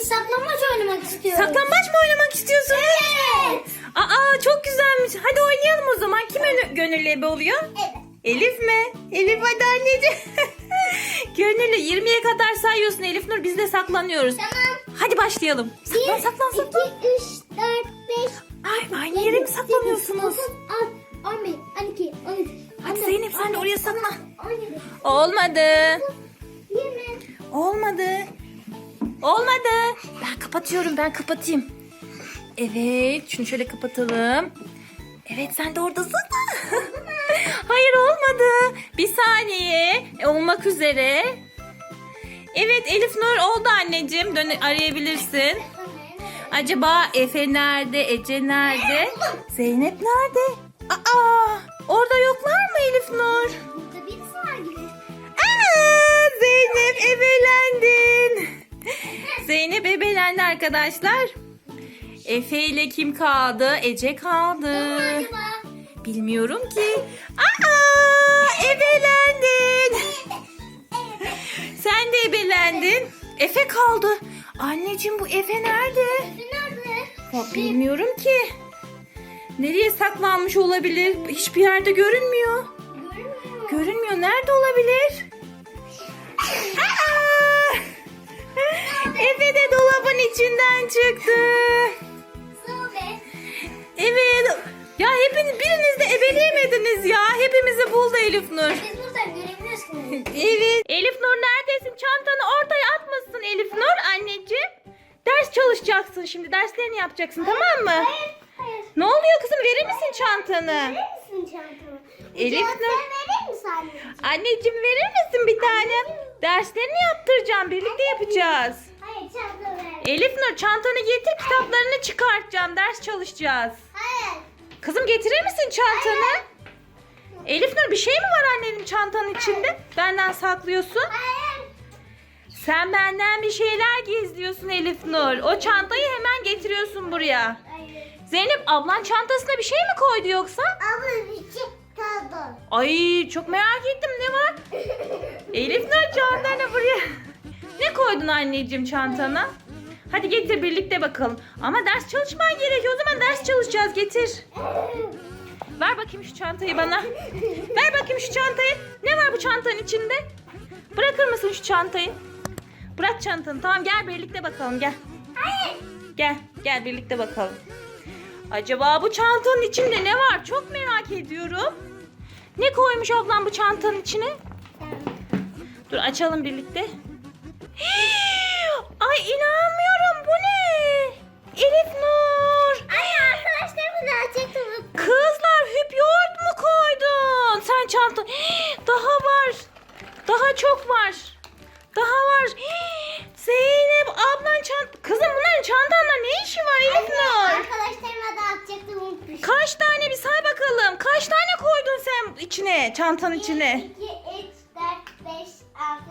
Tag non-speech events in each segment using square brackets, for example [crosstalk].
biz saklambaç oynamak istiyoruz. Saklambaç mı oynamak istiyorsun? Evet. Aa çok güzelmiş. Hadi oynayalım o zaman. Kim önü- gönüllü ebe oluyor? Evet. Elif mi? Elif hadi anneciğim. [laughs] gönüllü 20'ye kadar sayıyorsun Elif Nur. Biz de saklanıyoruz. Tamam. Hadi başlayalım. Saklan saklan saklan. 2, 3, 4, 5, Ay aynı yere mi saklanıyorsunuz? 10, 11, 12, 13, Hadi Zeynep sen de oraya saklan. 17, Olmadı. 20. Olmadı. Olmadı. Ben kapatıyorum ben kapatayım. Evet şunu şöyle kapatalım. Evet sen de oradasın. [laughs] Hayır olmadı. Bir saniye. E, olmak üzere. Evet Elif Nur oldu anneciğim. Dön arayabilirsin. Acaba Efe nerede? Ece nerede? Zeynep nerede? Aa, orada yoklar mı Elif Nur? Burada birisi var gibi. Aa, Zeynep ebelendin. Zeynep ebelendi arkadaşlar. Efe ile kim kaldı? Ece kaldı. Bilmiyorum ki. Aa, ebelendin. Sen de ebelendin. Efe kaldı. Anneciğim bu Efe nerede? Nerede? Ya, bilmiyorum ki. Nereye saklanmış olabilir? Hiçbir yerde görünmüyor. Görmüyorum. Görünmüyor. Nerede olabilir? İçinden çıktı. Evet. Ya hepiniz biriniz de ebeleyemediniz ya. Hepimizi buldu Elif Nur. Biz buradan görebiliyoruz ki. Evet. Elif Nur neredesin? Çantanı ortaya atmışsın Elif Nur anneciğim. Ders çalışacaksın şimdi. Derslerini yapacaksın tamam mı? Hayır. Hayır. Ne oluyor kızım? Verir misin çantanı? Verir misin çantamı? Elif ne? verir misin anneciğim? Anneciğim verir misin bir tane? Derslerini yaptıracağım. Birlikte yapacağız. Hayır ver. Elif Nur çantanı getir kitaplarını çıkartacağım. Ders çalışacağız. Hayır. Kızım getirir misin çantanı? Elif Nur bir şey mi var annenin çantanın içinde? Benden saklıyorsun. Hayır. Sen benden bir şeyler gizliyorsun Elif Nur. O çantayı hemen getiriyorsun buraya. Hayır. Zeynep ablan çantasına bir şey mi koydu yoksa? Ama içi kaldı. Ay çok merak ettim ne var? [laughs] Elif Nur çantanı buraya. Ne koydun anneciğim çantana? Hadi getir birlikte bakalım. Ama ders çalışman gerekiyor. O zaman ders çalışacağız. Getir. Ver bakayım şu çantayı bana. Ver bakayım şu çantayı. Ne var bu çantanın içinde? Bırakır mısın şu çantayı? Bırak çantanı. Tamam gel birlikte bakalım gel. Hayır. Gel. Gel birlikte bakalım. Acaba bu çantanın içinde ne var? Çok merak ediyorum. Ne koymuş ablam bu çantanın içine? Dur açalım birlikte. Çanta... [gasps] Daha var. Daha çok var. Daha var. [gasps] Zeynep ablan çant... Kızım bunların çantanda ne işi var Elif Nur? Arkadaşlarıma da atacaktım unutmuşum. Kaç tane bir say bakalım. Kaç tane koydun sen içine, çantanın içine? 2, 3, 4, 5, 6,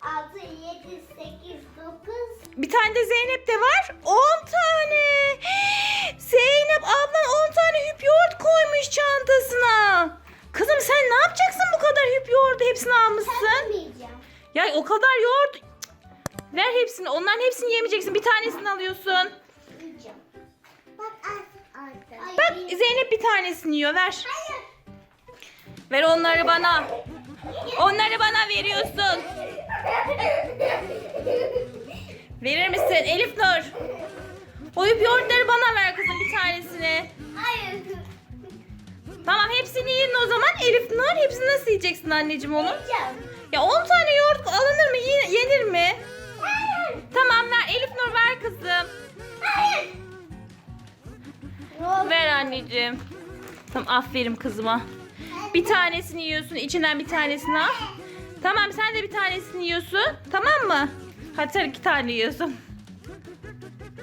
6, 7, 8, 9. Bir tane de Zeynep de var. 10 tane. Zeynep ablan 10 tane hüp yoğurt koymuş çantasına. Kızım sen ne yapacaksın bu kadar hüp yoğurdu hepsini almışsın? Tanımayacağım. Ya o kadar yoğurt. Cık. Ver hepsini. Onların hepsini yemeyeceksin. Bir tanesini alıyorsun. Yiyeceğim. Bak az aldı. Bak Zeynep bir tanesini yiyor. Ver. Hayır. Ver onları bana. Onları bana veriyorsun. Verir misin Elif Nur? O hüp yoğurtları bana ver kızım bir tanesini. Hayır. Tamam hepsini yiyin o zaman Elif Nur. Hepsini nasıl yiyeceksin anneciğim onu? Yiyeceğim. Ya 10 tane yoğurt alınır mı? Ye- Yenir mi? Hayır. Tamam ver Elif Nur ver kızım. Hayır. Ver anneciğim. Tamam aferin kızıma. Bir tanesini yiyorsun içinden bir tanesini al. Tamam sen de bir tanesini yiyorsun. Tamam mı? Hadi sen iki tane yiyorsun.